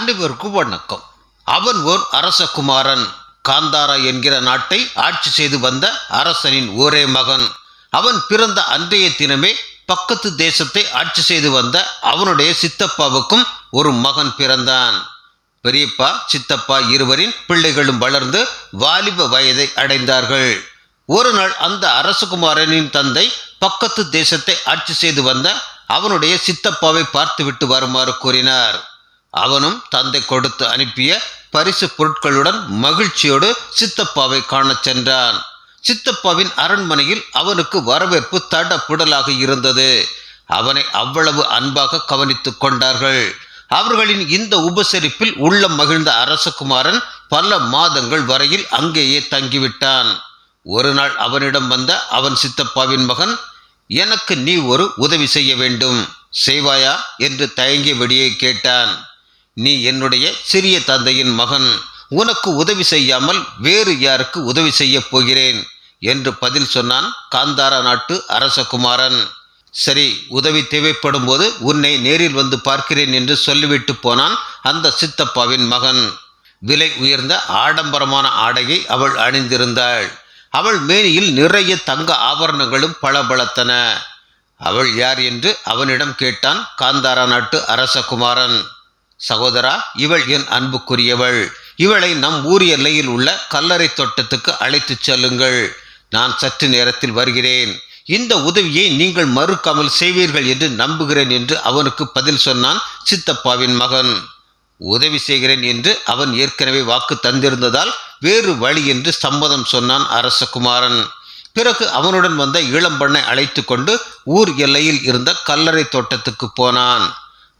அனைவருக்கும் வணக்கம் அவன் ஓர் அரசகுமாரன். காந்தாரா என்கிற நாட்டை ஆட்சி செய்து வந்த அரசனின் ஒரே மகன். அவன் பிறந்த அன்றைய தினமே பக்கத்து தேசத்தை ஆட்சி செய்து வந்த அவனுடைய சித்தப்பாவுக்கும் ஒரு மகன் பிறந்தான். பெரியப்பா சித்தப்பா இருவரின் பிள்ளைகளும் வளர்ந்து வாலிப வயதை அடைந்தார்கள். ஒரு நாள் அந்த அரசகுமாரனின் தந்தை பக்கத்து தேசத்தை ஆட்சி செய்து வந்த அவனுடைய சித்தப்பாவை பார்த்துவிட்டு வருமாறு கூறினார். அவனும் தந்தை கொடுத்து அனுப்பிய பரிசு பொருட்களுடன் மகிழ்ச்சியோடு சித்தப்பாவை காணச் சென்றான். சித்தப்பாவின் அரண்மனையில் அவனுக்கு வரவேற்பு தடப்புடலாக இருந்தது. அவனை அவ்வளவு அன்பாக கவனித்துக் கொண்டார்கள். அவர்களின் இந்த உபசரிப்பில் உள்ளம் மகிழ்ந்த அரசகுமாரன் பல மாதங்கள் வரையில் அங்கேயே தங்கிவிட்டான். ஒரு நாள் அவனிடம் வந்த அவன் சித்தப்பாவின் மகன் எனக்கு நீ ஒரு உதவி செய்ய வேண்டும். செய்வாயா? என்று தயங்கியபடியே கேட்டான். நீ என்னுடைய சிறிய தந்தையின் மகன். உனக்கு உதவி செய்யாமல் வேறு யாருக்கு உதவி செய்யப் போகிறேன் என்று பதில் சொன்னான் காந்தாரா நாட்டு அரசகுமாரன். சரி உதவி தேவைப்படும் போது உன்னை நேரில் வந்து பார்க்கிறேன் என்று சொல்லிவிட்டு போனான் அந்த சித்தப்பாவின் மகன். விலை உயர்ந்த ஆடம்பரமான ஆடையை அவள் அணிந்திருந்தாள். அவள் மேனியில் நிறைய தங்க ஆபரணங்களும் பளபளத்தன. அவள் யார் என்று அவனிடம் கேட்டான் காந்தாரா நாட்டு அரசகுமாரன். சகோதரா இவள் என் அன்புக்குரியவள். இவளை நம் ஊர் எல்லையில் உள்ள கல்லறை தோட்டத்துக்கு அழைத்துச் செல்லுங்கள். நான் சற்று நேரத்தில் வருகிறேன். இந்த உதவியை நீங்கள் மறுக்காமல் செய்வீர்கள் என்று நம்புகிறேன் என்று அவனுக்கு பதில் சொன்னான் சித்தப்பாவின் மகன். உதவி செய்கிறேன் என்று அவன் ஏற்கனவே வாக்கு தந்திருந்ததால் வேறு வழி என்று சம்மதம் சொன்னான் அரசகுமாரன். பிறகு அவனுடன் வந்த இளம்பெண்ணை அழைத்து கொண்டு ஊர் எல்லையில் இருந்த கல்லறை தோட்டத்துக்கு போனான்.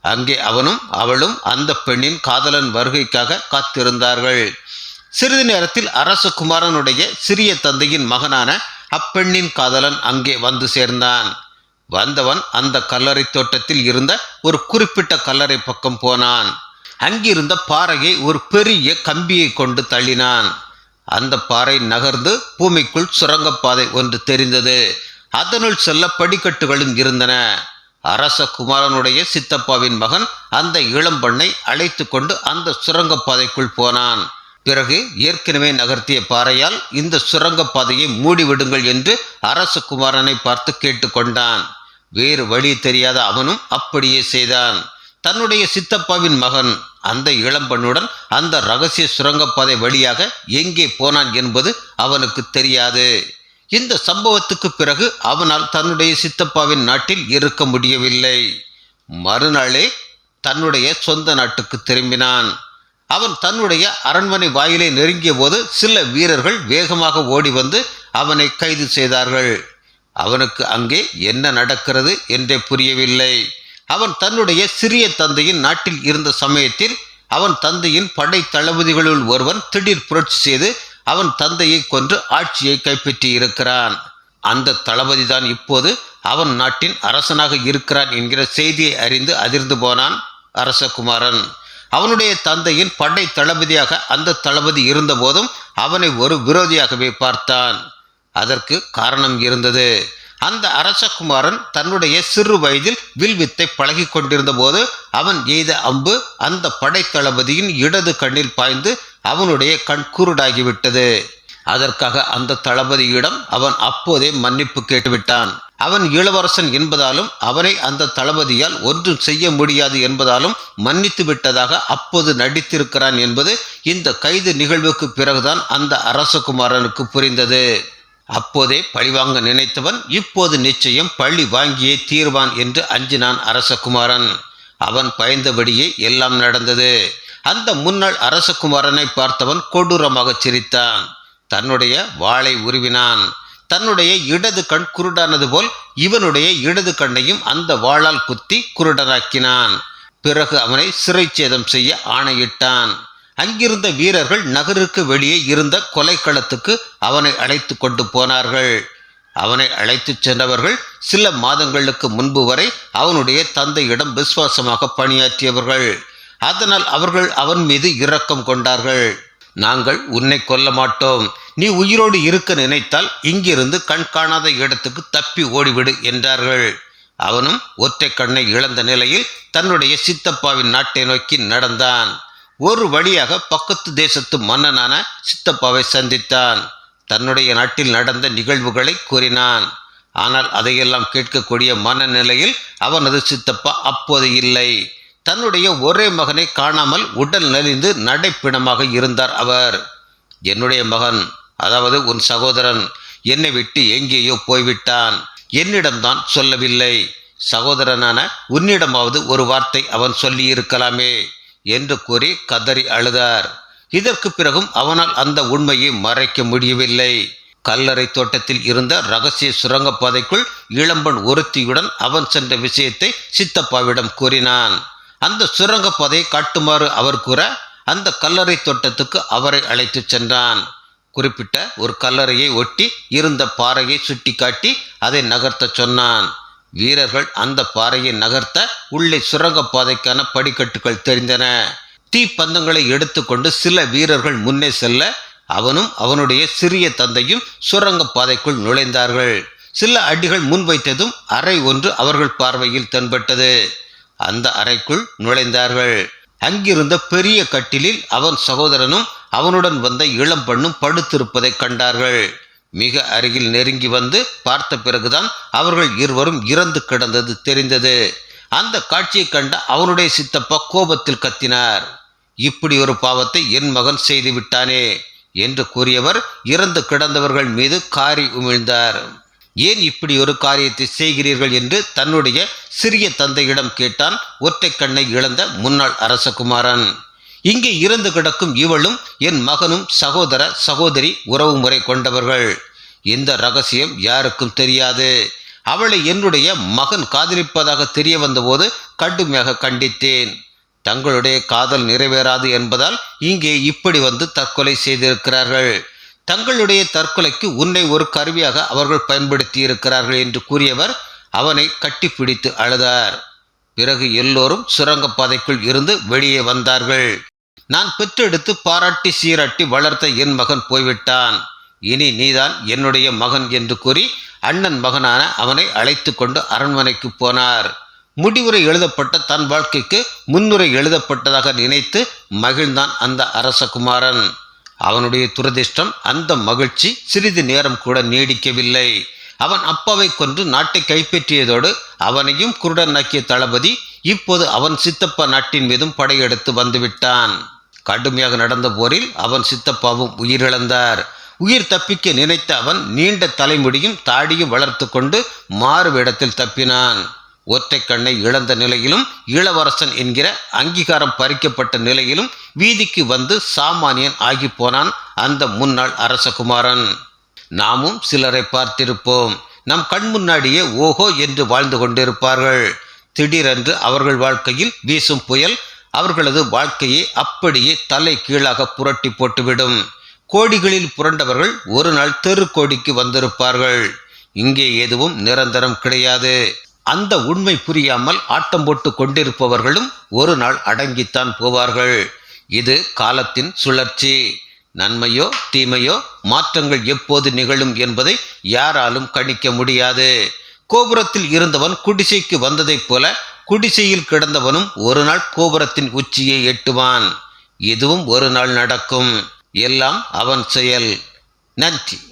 அங்கே அவனும் அவளும் அந்த பெண்ணின் காதலன் வருகைக்காக காத்திருந்தார்கள். சிறிது நேரத்தில் அரசகுமாரனுடைய சிறிய தந்தையின் மகனான அப்பெண்ணின் காதலன் அங்கே வந்து சேர்ந்தான். வந்தவன் அந்த கல்லறை தோட்டத்தில் இருந்த ஒரு குறிப்பிட்ட கல்லறை பக்கம் போனான். அங்கிருந்த பாறையை ஒரு பெரிய கம்பியை கொண்டு தள்ளினான். அந்த பாறை நகர்ந்து பூமிக்குள் சுரங்கப்பாதை ஒன்று தெரிந்தது. அதனுள் செல்ல படிக்கட்டுகளும் இருந்தன. அரசகுமாரனுடைய சித்தப்பாவின் மகன் அந்த இளம்பெண்ணை அழைத்து கொண்டு அந்த சுரங்கப்பாதைக்குள் போனான். பிறகு ஏற்கனவே நகர்த்திய பாறையால் இந்த சுரங்கப்பாதையை மூடிவிடுங்கள் என்று அரசகுமாரனை பார்த்து கேட்டுக்கொண்டான் வேறு வழி தெரியாத அவனும் அப்படியே செய்தான். தன்னுடைய சித்தப்பாவின் மகன் அந்த இளம்பெண்ணுடன் அந்த ரகசிய சுரங்கப்பாதை வழியாக எங்கே போனான் என்பது அவனுக்கு தெரியாது. இந்த சம்பவத்துக்கு பிறகு அவனால் தன்னுடைய சித்தப்பாவின் நாட்டில் இருக்க முடியவில்லை. மறுநாளே தன்னுடைய சொந்த நாட்டுக்கு திரும்பினான். அவன் தன்னுடைய அரண்மனை வாயிலை நெருங்கிய போது சில வீரர்கள் வேகமாக ஓடி வந்து அவனை கைது செய்தார்கள். அவனுக்கு அங்கே என்ன நடக்கிறது என்றே புரியவில்லை. அவன் தன்னுடைய சிறிய தந்தையின் நாட்டில் இருந்த சமயத்தில் அவன் தந்தையின் படை தளபதிகளுள் ஒருவன் திடீர் புரட்சி செய்து அவன் தந்தையை கொன்று ஆட்சியை கைப்பற்றி இருக்கிறான் அந்த தளபதி தான் இப்போது அவன் நாட்டின் அரசனாக இருக்கிறான் என்கிற செய்தியை அறிந்து அதிர்ந்து போனான் அரசகுமாரன். அவனுடைய தந்தையின் படை தளபதியாக அந்த தளபதி இருந்தபோதும் அவனை ஒரு விரோதியாகவே பார்த்தான். அதற்கு காரணம் இருந்தது. அந்த அரசகுமாரன் தன்னுடைய சிறு வயதில் வில்வித்தை பழகி கொண்டிருந்த போது அவன் எய்த அம்பு அந்த படைத்தளபதியின் இடது கண்ணில் பாய்ந்து அவனுடைய கண் குருடாகிவிட்டது. அதற்காக அந்த தளபதியிடம் அவன் அப்போதே மன்னிப்பு கேட்டுவிட்டான். அவன் இளவரசன் என்பதாலும் அவனை அந்த தளபதியால் ஒன்றும் செய்ய முடியாது என்பதாலும் மன்னித்து விட்டதாக அப்போது நடித்திருக்கிறான் என்பது இந்த கைது நிகழ்வுக்கு பிறகுதான் அந்த அரசகுமாரனுக்கு புரிந்தது. அப்போதே பழிவாங்க நினைத்தவன் இப்போது நிச்சயம் பழி வாங்கியே தீர்வான் என்று அஞ்சினான் அரசகுமாரன். அவன் பயந்தபடியே எல்லாம் நடந்தது. அந்த முன்னாள் அரசகுமாரனை பார்த்தவன் கொடூரமாகச் சிரித்தான். தன்னுடைய வாளை உருவினான். தன்னுடைய இடது கண் குருடானது போல் இவனுடைய இடது கண்ணையும் அந்த வாளால் குத்தி குருடனாக்கினான். பிறகு அவனை சிறைச்சேதம் செய்ய ஆணையிட்டான். அங்கிருந்த வீரர்கள் நகருக்கு வெளியே இருந்த கொலைக்களத்துக்கு அவனை அழைத்து கொண்டு போனார்கள். அவனை அழைத்துச் சென்றவர்கள் சில மாதங்களுக்கு முன்பு வரை அவனுடைய தந்தையிடம் விசுவாசமாக பணியாற்றியவர்கள். அதனால் அவர்கள் அவன் மீது இரக்கம் கொண்டார்கள். நாங்கள் உன்னை கொல்ல மாட்டோம். நீ உயிரோடு இருக்க நினைத்தால் இங்கிருந்து கண் காணாத இடத்துக்கு தப்பி ஓடிவிடு என்றார்கள். அவனும் ஒற்றை கண்ணை இழந்த நிலையில் தன்னுடைய சித்தப்பாவின் நாட்டை நோக்கி நடந்தான். ஒரு வழியாக பக்கத்து தேசத்து மன்னனான சித்தப்பாவை சந்தித்தான். தன்னுடைய நாட்டில் நடந்த நிகழ்வுகளை கூறினான். ஆனால் அதையெல்லாம் கேட்கக்கூடிய மனநிலையில் அவனது சித்தப்பா அப்போது இல்லை. தன்னுடைய ஒரே மகனை காணாமல் உடல் நலிந்து நடைப்பிணமாக இருந்தார் அவர். என்னுடைய மகன் அதாவது உன் சகோதரன் என்னை விட்டு எங்கேயோ போய்விட்டான். என்னிடம்தான் சொல்லவில்லை. சகோதரனான உன்னிடமாவது ஒரு வார்த்தை அவன் சொல்லியிருக்கலாமே. என்று கூறி கதறி அழுதார். இதற்கு பிறகும் அவனால் அந்த உண்மையை மறைக்க முடியவில்லை. கல்லறை தோட்டத்தில் இருந்த ரகசிய சுரங்கப்பாதைக்குள் இளம்பன் ஒருத்தியுடன் அவன் சென்ற விஷயத்தை சித்தப்பாவிடம் கூறினான். அந்த சுரங்கப்பாதையை காட்டுமாறு அவர் கூற அந்த கல்லறை தோட்டத்துக்கு அவரை அழைத்துச் சென்றான். குறிப்பிட்ட ஒரு கல்லறையை ஒட்டி இருந்த பாறையை சுட்டிக்காட்டி அதை நகர்த்தச் சொன்னான். வீரர்கள் அந்த பாறையை நகர்த்த உள்ளே சுரங்கப்பாதைக்கான படிக்கட்டுகள் தெரிந்தன. தீப்பந்தங்களை எடுத்துக்கொண்டு சில வீரர்கள் முன்னே செல்ல அவனும் அவனுடைய சிறிய தந்தையும் சுரங்கப்பாதைக்குள் நுழைந்தார்கள். சில அடிகள் முன்வைத்ததும் அறை ஒன்று அவர்கள் பார்வையில் தென்பட்டது. அந்த அறைக்குள் நுழைந்தார்கள். அங்கிருந்த பெரிய கட்டிலில் அவன் சகோதரனும் அவனுடன் வந்த இளம் பெண்ணும் படுத்திருப்பதைக் கண்டார்கள். மிக அருகில் நெருங்கி வந்து பார்த்த பிறகுதான் அவர்கள் இருவரும் இறந்து கிடந்தது தெரிந்தது. அந்த காட்சியை கண்ட அவனுடைய சித்தப்பா கோபத்தில் கத்தினார். இப்படி ஒரு பாவத்தை என் மகன் செய்து விட்டானே என்று கூறியவர் இறந்து கிடந்தவர்கள் மீது காரி உமிழ்ந்தார். ஏன் இப்படி ஒரு காரியத்தை செய்கிறீர்கள்? என்று தன்னுடைய சிறிய தந்தையிடம் கேட்டான் ஒற்றை கண்ணை இழந்த முன்னாள் அரசகுமாரன். இங்கே இறந்து கிடக்கும் இவளும் என் மகனும் சகோதர சகோதரி உறவு முறை கொண்டவர்கள். இந்த ரகசியம் யாருக்கும் தெரியாது. அவளை என்னுடைய மகன் காதலிப்பதாக தெரிய வந்தபோது கடுமையாக கண்டித்தேன். தங்களுடைய காதல் நிறைவேறாது என்பதால் இங்கே இப்படி வந்து தற்கொலை செய்திருக்கிறார்கள். தங்களுடைய தற்கொலைக்கு உன்னை ஒரு கருவியாக அவர்கள் பயன்படுத்தி இருக்கிறார்கள் என்று கூறியவர் அவனை கட்டிப்பிடித்து அழுதார். பிறகு எல்லோரும் சுரங்கப்பாதைக்குள் இருந்து வெளியே வந்தார்கள். நான் பெற்றெடுத்து பாராட்டி சீராட்டி வளர்த்த என் மகன் போய்விட்டான். இனி நீதான் என்னுடைய மகன் என்று கூறி அண்ணன் மகனான அவனை அழைத்து கொண்டு அரண்மனைக்கு போனார். முடிவுரை எழுதப்பட்ட தன் வாழ்க்கைக்கு முன்னுரை எழுதப்பட்டதாக நினைத்து மகிழ்ந்தான் அந்த அரசகுமாரன். அவனுடைய துரதிர்ஷ்டம் அந்த மகிழ்ச்சி சிறிது நேரம் கூட நீடிக்கவில்லை. அவன் அப்பாவை கொன்று நாட்டை கைப்பற்றியதோடு அவனையும் குருடனாக்கிய தளபதி இப்போது அவன் சித்தப்பா நாட்டின் மீதும் படையெடுத்து வந்துவிட்டான். கடுமையாக நடந்த போரில் அவன் சித்தப்பாவும் உயிரிழந்தார். உயிர் தப்பிக்க நினைத்த அவன் நீண்ட தலைமுடியும் தாடியும் வளர்த்து கொண்டு மாறு வேடத்தில் தப்பினான். ஒற்றை கண்ணை இழந்த நிலையிலும் இளவரசன் என்கிற அங்கீகாரம் பறிக்கப்பட்ட நிலையிலும் வீதிக்கு வந்து சாமானியன் ஆகி போனான் அந்த முன்னாள் அரசகுமாரன். நாமும் சிலரை பார்த்திருப்போம். நம் கண் முன்னாடியே ஓஹோ என்று வாழ்ந்து கொண்டிருப்பார்கள். திடீரென்று அவர்கள் வாழ்க்கையில் வீசும் புயல் அவர்களது வாழ்க்கையை அப்படியே தலை கீழாக புரட்டி போட்டுவிடும். கோடிகளில் புரண்டவர்கள் ஒரு நாள் தெரு கோடிக்கு வந்திருப்பார்கள். இங்கே எதுவும் நிரந்தரம் கிடையாது. அந்த உண்மை புரியாமல் ஆட்டம் போட்டு கொண்டிருப்பவர்களும் ஒரு நாள் அடங்கித்தான் போவார்கள். இது காலத்தின் சுழற்சி. நன்மையோ தீமையோ மாற்றங்கள் எப்போது நிகழும் என்பதை யாராலும் கணிக்க முடியாது. கோபுரத்தில் இருந்தவன் குடிசைக்கு வந்ததைப் போல குடிசையில் கிடந்தவனும் ஒரு நாள் கோபுரத்தின் உச்சியை எட்டுவான். இதுவும் ஒரு நாள் நடக்கும். எல்லாம் அவன் செயல். நன்றி.